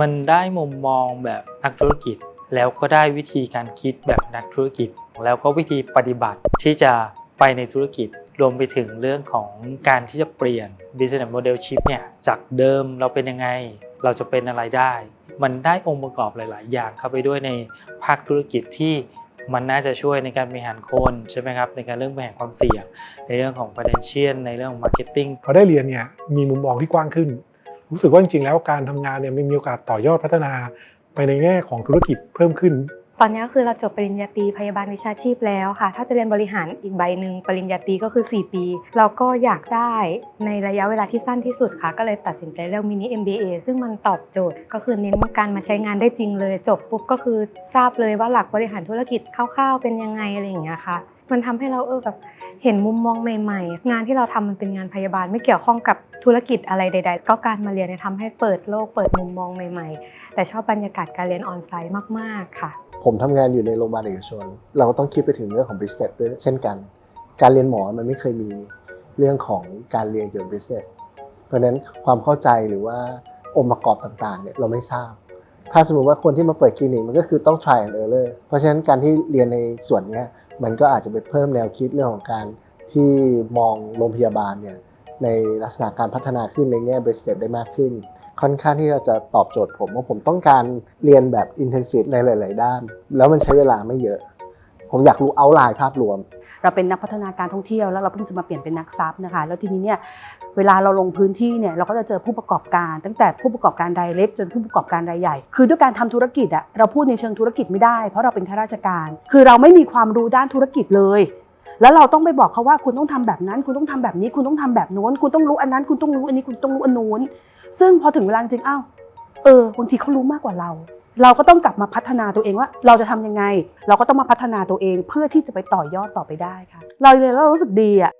มันได้มุมมองแบบนักธุรกิจ แล้วก็ได้วิธีการคิดแบบนักธุรกิจ แล้วก็วิธีปฏิบัติที่จะไปในธุรกิจรวมไปถึงเรื่องของการที่จะเปลี่ยน business model shift เนี่ยจากเดิมเราเป็นยังไง เราจะเป็นอะไรได้ มันได้องค์ประกอบหลาย ๆ อย่างเข้าไปด้วยในภาคธุรกิจที่มันน่าจะช่วยในการบริหารคนใช่ไหมครับในการเรื่องบริหารความเสี่ยง ในเรื่องของ financial ในเรื่องของ marketing พอได้เรียนเนี่ยมีมุมมองที่กว้างขึ้น รู้สึกว่าจริงๆแล้วการทำงานเนี่ยมีโอกาสต่อยอดพัฒนาไปในแง่ของธุรกิจเพิ่มขึ้น อนนี้คือเราจบปริญญาตรีพยาบาลวิชาชีพแล้วค่ะ ถ้าจะเรียนบริหารอีกใบหนึ่งปริญญาตรีก็คือ 4 ปี เราก็อยากได้ในระยะเวลาที่สั้นที่สุดค่ะ ก็เลยตัดสินใจเลือกมินิ MBA ซึ่งมันตอบโจทย์ ก็คือเน้นการมาใช้งานได้จริงเลย จบปุ๊บก็คือทราบเลยว่าหลักบริหารธุรกิจคร่าวๆเป็นยังไงอะไรอย่างเงี้ยค่ะ มันทำให้เราเออแบบเห็นมุมมองใหม่ ๆ งานที่เราทำมันเป็นงานพยาบาลไม่เกี่ยวข้องกับธุรกิจอะไรใด ๆ ก็การมาเรียนเนี่ยทำให้เปิดโลกเปิดมุมมองใหม่ ๆแต่ชอบบรรยากาศการเรียนออนไซต์มาก ๆ ค่ะ ผมทำงานอยู่ในโรงพยาบาลเอกชน เราก็ต้องคิดไปถึงเรื่องของ business ด้วยเช่นกัน การเรียนหมอมันไม่เคยมีเรื่องของการเรียนเกี่ยวกับ business เพราะฉะนั้นความเข้าใจหรือว่าองค์ประกอบต่างๆเนี่ยเราไม่ทราบ ถ้าสมมติว่าคนที่มาเปิดคลินิกมันก็คือต้อง try and error เพราะฉะนั้นการที่เรียนในส่วนนี้มันก็อาจจะไปเพิ่มแนวคิดเรื่องของการที่มองโรงพยาบาลเนี่ยในลักษณะการพัฒนาขึ้นในแง่ business ได้มากขึ้น ค่อนข้างที่จะตอบโจทย์ผมว่าผมต้องการเรียนแบบ intensive ในหลาย ๆ ด้าน แล้วมันใช้เวลาไม่เยอะ ผมอยากรู้เอาไลน์ภาพรวม เราเป็นนักพัฒนาการท่องเที่ยวแล้วเราเพิ่งจะมาเปลี่ยนเป็นนักซับนะคะ แล้วทีนี้เนี่ยเวลาเราลงพื้นที่เนี่ยเราก็จะเจอผู้ประกอบการ ตั้งแต่ผู้ประกอบการรายเล็กจนผู้ประกอบการรายใหญ่ คือด้วยการทำธุรกิจอะเราพูดในเชิงธุรกิจไม่ได้ เพราะเราเป็นข้าราชการ คือเราไม่มีความรู้ด้านธุรกิจเลย แล้วเราต้องไปบอกเขาว่าคุณต้องทำแบบนั้น คุณต้องทำแบบนี้ คุณต้องทำแบบโน้น คุณต้องรู้อันนั้น คุณต้องรู้อันนี้คุณต้องรู้อันโน้น ซึ่งพอถึงเวลาจริงอ้าวเออบางทีเขารู้มากกว่าเรา เราก็ต้องกลับมาพัฒนาตัวเองว่า เราจะทำยังไง เราก็ต้องมาพัฒนาตัวเองเพื่อที่จะไปต่อยอดต่อไปได้ค่ะ เราเรียเรารู้สึกดีอะ